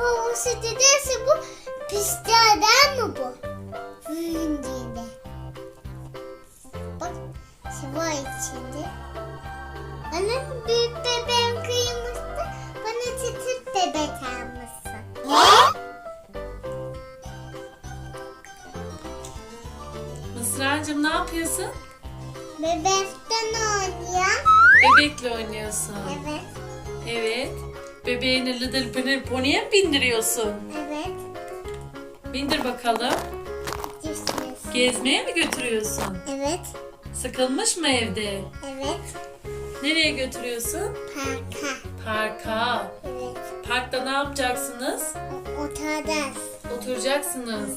havası dedesi bu pistelerden mi bu? Fırıncıydı. Bak şu var içinde. Bana büyük bebeğim kıymıştı. Bana çıtır bebek almışsın. Ne? Mısra'cığım ne yapıyorsun? Bebekten oynayan. Bebekle oynuyorsun. Evet. Evet. Bebeğini Little Pony Pony'e mi bindiriyorsun? Evet. Bindir bakalım. Düşmüş. Gezmeye mi götürüyorsun? Evet. Sıkılmış mı evde? Evet. Nereye götürüyorsun? Parka. Parka. Evet. Parkta ne yapacaksınız? O- Otardaz. Oturacaksınız.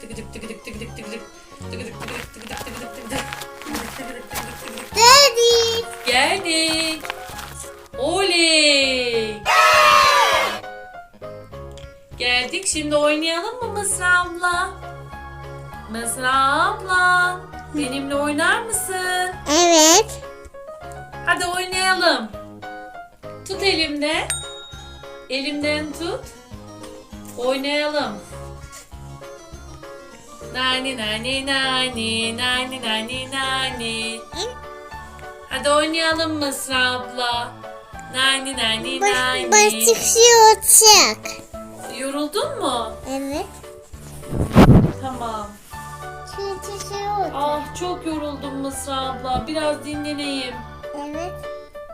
Tıkıdık tıkıdık tıkıdık tıkıdık. Tıkıdık tıkıdık tıkıdık tıkıdık tıkıdık. Tıkıdık tıkıdık tıkıdık tıkıdık. Daddy. Geldik. Oley. Geldik. Şimdi oynayalım mı Mısra abla? Mısra abla. Benimle oynar mısın? Evet. Hadi oynayalım. Tut elimde. Elimden tut. Oynayalım. Nani nani nani nani nani nani. Hadi oynayalım Mısra abla. Nani nani nani. Başlık şey olacak. Yoruldun mu? Evet. Tamam. Çünkü şey olacak. Ah çok yoruldum Mısra abla. Biraz dinleneyim. Evet.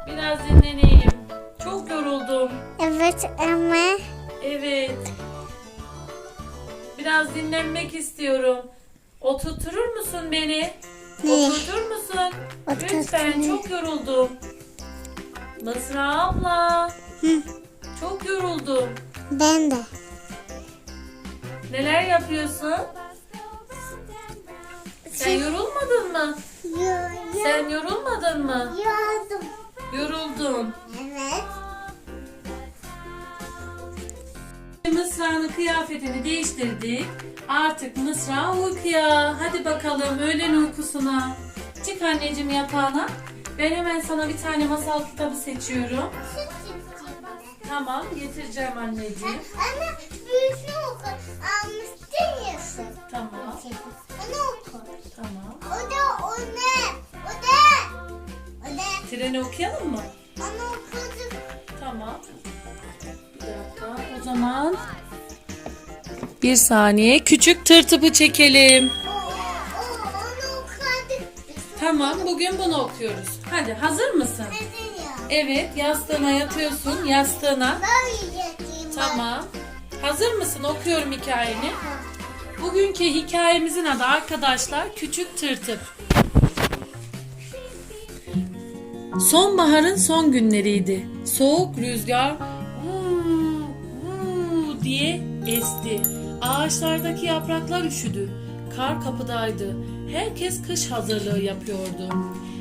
Biraz dinleneyim. Çok yoruldum. Evet ama Evet. Biraz dinlenmek istiyorum. Oturtur musun beni? Ne? Oturtur musun? Lütfen Oturtayım. çok yoruldum. Mısra abla. Hı. Çok yoruldum. Ben de. Neler yapıyorsun? Sen Şey- yorulmadın mı? Ya, Sen yorulmadın mı? Yoruldum. Evet. Mısra'nın kıyafetini değiştirdik. Artık Mısra uykuya. Hadi bakalım öğlen uykusuna. Çık anneciğim yatağına. Ben hemen sana bir tane masal kitabı seçiyorum. Tamam getireceğim anneciğim. Anne büyüsünü oku. Almıştın ya sen. Tamam. Onu oku. Tamam. O da o ne? O da. O da. Treni okuyalım mı? Onu okuduk. Tamam. Bir dakika. O zaman bir saniye küçük tırtıpı çekelim. Bugün bunu okuyoruz. Hadi hazır mısın? Ya? Evet yastığına yatıyorsun yastığına. Ben yiyeceğim. Tamam. Hazır mısın? Okuyorum hikayeni. Bugünkü hikayemizin adı arkadaşlar Küçük Tırtıp. Sonbaharın son günleriydi. Soğuk rüzgar "Vuu, vuu" diye esti. Ağaçlardaki yapraklar üşüdü. Kar kapıdaydı. Herkes kış hazırlığı yapıyordu.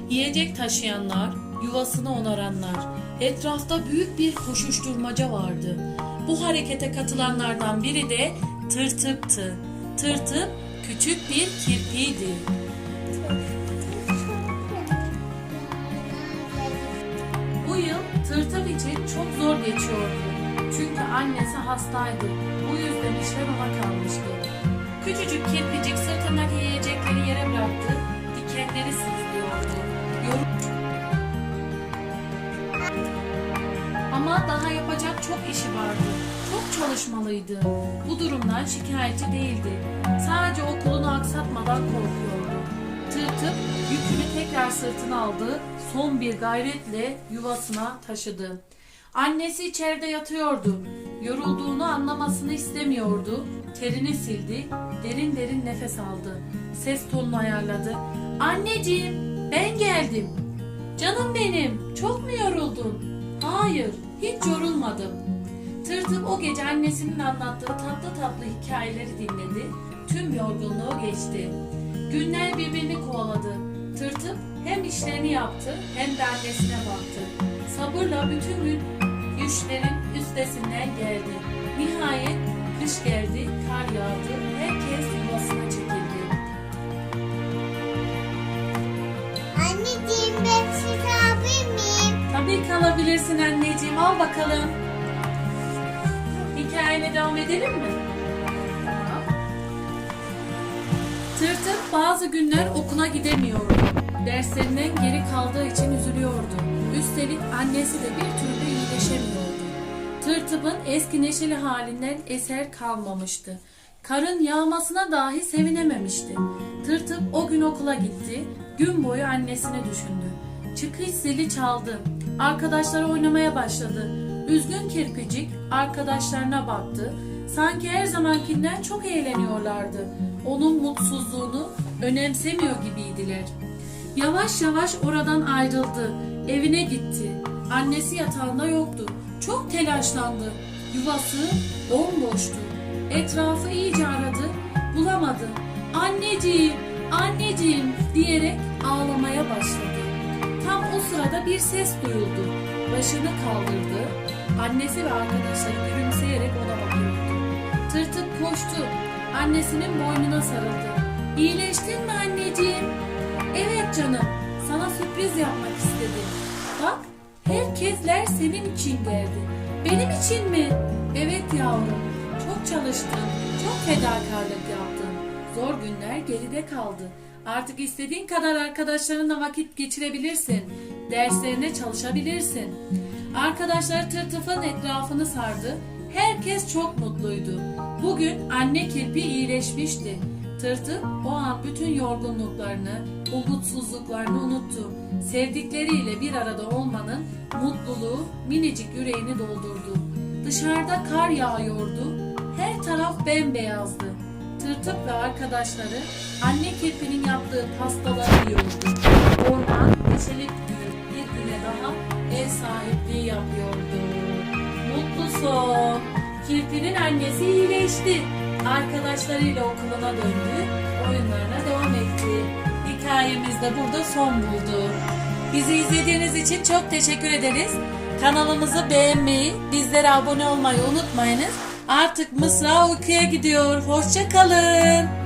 Yiyecek taşıyanlar, yuvasını onaranlar. Etrafta büyük bir koşuşturmaca vardı. Bu harekete katılanlardan biri de Tırtıp'tı. Tırtıp küçük bir kirpiydi. Bu yıl Tırtıp için çok zor geçiyordu. Çünkü annesi hastaydı. Bu yüzden işler ona kalmıştı. Küçücük kirpicik sırtındaki yiyecekleri yere bıraktı. Dikenleri sızlıyordu. Yor- Ama daha yapacak çok işi vardı. Çok çalışmalıydı. Bu durumdan şikayetçi değildi. Sadece okulunu aksatmadan korkuyordu. Tırtıp yükünü tekrar sırtına aldı. Son bir gayretle yuvasına taşıdı. Annesi içeride yatıyordu. Yorulduğunu anlamasını istemiyordu. Terini sildi. Derin derin nefes aldı. Ses tonunu ayarladı. Anneciğim ben geldim. Canım benim çok mu yoruldun? Hayır hiç yorulmadım. Tırtıp o gece annesinin anlattığı tatlı tatlı hikayeleri dinledi. Tüm yorgunluğu geçti. Günler birbirini kovaladı. Tırtıp hem işlerini yaptı hem de annesine baktı. Sabırla bütün gün güçlerin üstesinden geldi. Nihayet kış geldi, kar yağdı, herkes yuvasına çekildi. Anneciğim ben sizi alabilir miyim? Tabii kalabilirsin anneciğim, al bakalım. hikayene devam edelim mi? Tamam. Tırtıl bazı günler okula gidemiyordu. Derslerinden geri kaldığı için üzülüyordu. Üstelik annesi de bir türlü iyileşemiyordu. Tırtıp'ın eski neşeli halinden eser kalmamıştı. Karın yağmasına dahi sevinememişti. Tırtıp o gün okula gitti, gün boyu annesini düşündü. Çıkış zili çaldı. Arkadaşları oynamaya başladı. Üzgün kirpicik arkadaşlarına baktı. Sanki her zamankinden çok eğleniyorlardı. Onun mutsuzluğunu önemsemiyor gibiydiler. Yavaş yavaş oradan ayrıldı. Evine gitti. Annesi yatağında yoktu. Çok telaşlandı. Yuvası bomboştu. Etrafı iyice aradı. Bulamadı. Anneciğim, anneciğim diyerek ağlamaya başladı. Tam o sırada bir ses duyuldu. Başını kaldırdı. Annesi ve arkadaşları gülümseyerek ona bakıyordu. Tırtıp koştu. Annesinin boynuna sarıldı. İyileştin mi anneciğim? Evet canım. Sana sürpriz yapmak istedim. Bak herkesler senin için geldi. Benim için mi? Evet yavrum. Çok çalıştın. Çok fedakarlık yaptın. Zor günler geride kaldı. Artık istediğin kadar arkadaşlarınla vakit geçirebilirsin. Derslerine çalışabilirsin. Arkadaşlar tırtıfın etrafını sardı. Herkes çok mutluydu. Bugün anne kirpi iyileşmişti. Tırtı o an bütün yorgunluklarını, umutsuzluklarını unuttu. Sevdikleriyle bir arada olmanın mutluluğu minicik yüreğini doldurdu. Dışarıda kar yağıyordu. Her taraf bembeyazdı. Tırtıp ve arkadaşları anne kirpinin yaptığı pastaları yiyordu. Orman neşeli bir güne daha ev sahipliği yapıyordu. Mutlu son. Kirpinin annesi iyileşti. Arkadaşlarıyla okuluna döndü. Oyunlarına devam etti. Hikayemiz de burada son buldu. Bizi izlediğiniz için çok teşekkür ederiz. Kanalımızı beğenmeyi, bizlere abone olmayı unutmayınız. Artık Mısra uykuya gidiyor. Hoşça kalın.